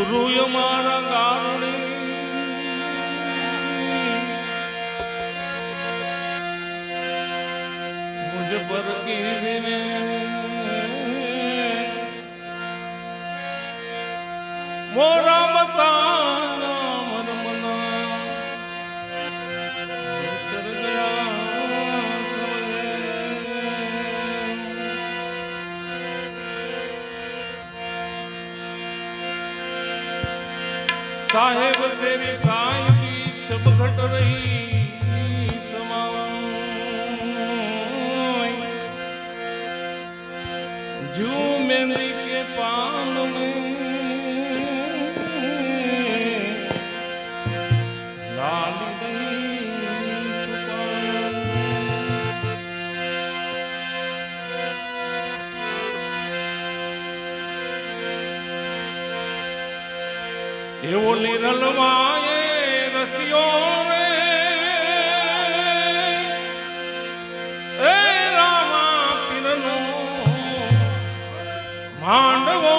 ગુરુ મારા ગારણી મુજ પર કીધને મોરા મતા ਸਾਹਿਬ ਤੇਰੀ ਸਾਈਂ ਦੀ ਸਭ ਘਟ ਰਹੀ। மாண்டவ